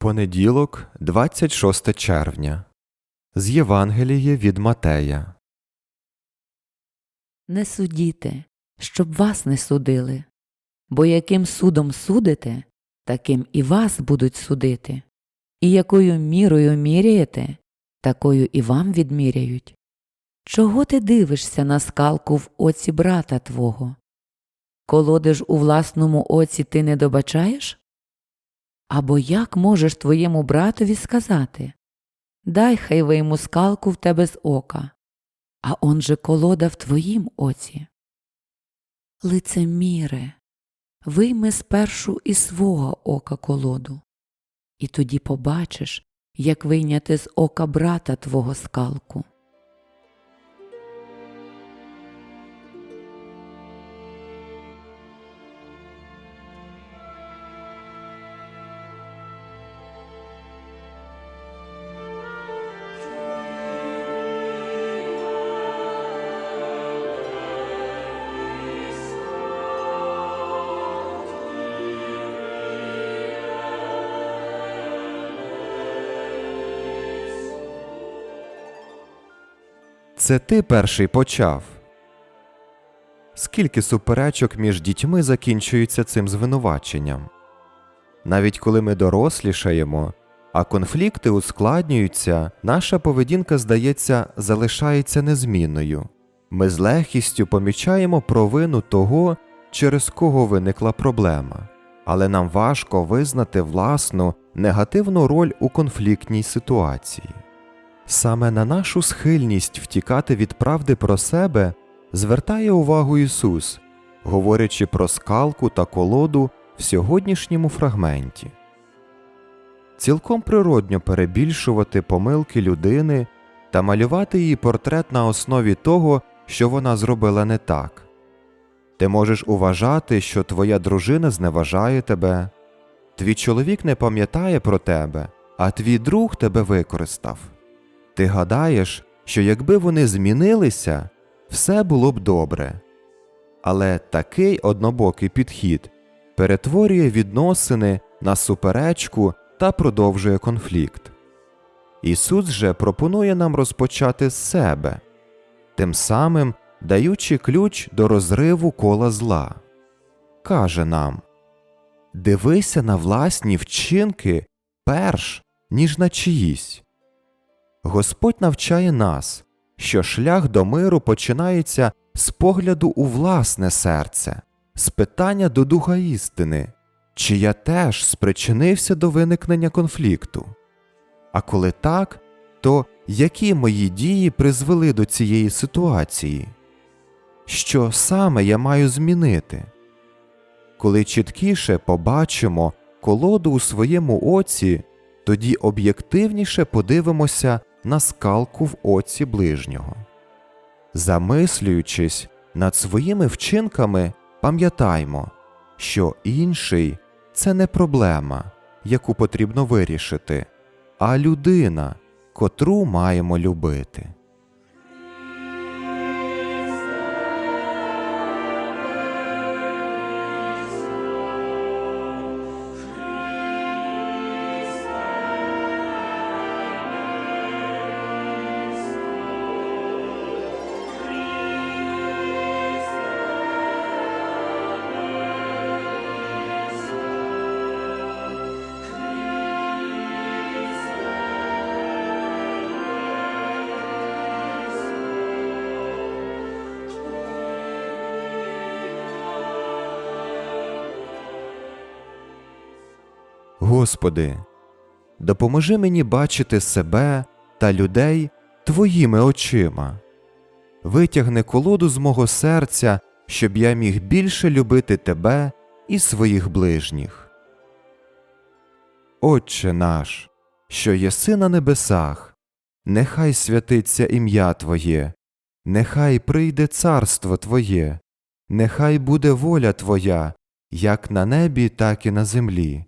Понеділок, 26 червня. З Євангелія від Матея. Не судіте, щоб вас не судили, бо яким судом судите, таким і вас будуть судити, і якою мірою міряєте, такою і вам відміряють. Чого ти дивишся на скалку в оці брата твого? Колоди ж у власному оці ти не добачаєш? Або як можеш твоєму братові сказати Дай хай вийму скалку в тебе з ока, а он же колода в твоїм оці. Лицеміре, вийми спершу із свого ока колоду, і тоді побачиш, як вийняти з ока брата твого скалку. Це ти перший почав. Скільки суперечок між дітьми закінчується цим звинуваченням? Навіть коли ми дорослішаємо, а конфлікти ускладнюються, наша поведінка, здається, залишається незмінною. Ми з легкістю помічаємо провину того, через кого виникла проблема, але нам важко визнати власну негативну роль у конфліктній ситуації. Саме на нашу схильність втікати від правди про себе звертає увагу Ісус, говорячи про скалку та колоду в сьогоднішньому фрагменті. Цілком природньо перебільшувати помилки людини та малювати її портрет на основі того, що вона зробила не так. Ти можеш уважати, що твоя дружина зневажає тебе, твій чоловік не пам'ятає про тебе, а твій друг тебе використав. Ти гадаєш, що якби вони змінилися, все було б добре. Але такий однобокий підхід перетворює відносини на суперечку та продовжує конфлікт. Ісус же пропонує нам розпочати з себе, тим самим даючи ключ до розриву кола зла. Каже нам Дивися на власні вчинки перш ніж на чиїсь. Господь навчає нас, що шлях до миру починається з погляду у власне серце, з питання до духа істини, чи я теж спричинився до виникнення конфлікту. А коли так, то які мої дії призвели до цієї ситуації? Що саме я маю змінити? Коли чіткіше побачимо колоду у своєму оці, тоді об'єктивніше подивимося на скалку в оці ближнього. Замислюючись над своїми вчинками, пам'ятаймо, що інший це не проблема, яку потрібно вирішити, а людина, котру маємо любити. Господи, допоможи мені бачити себе та людей Твоїми очима. Витягни колоду з мого серця, щоб я міг більше любити Тебе і своїх ближніх. Отче наш, що єси на небесах, нехай святиться ім'я Твоє, нехай прийде царство Твоє, нехай буде воля Твоя, як на небі, так і на землі.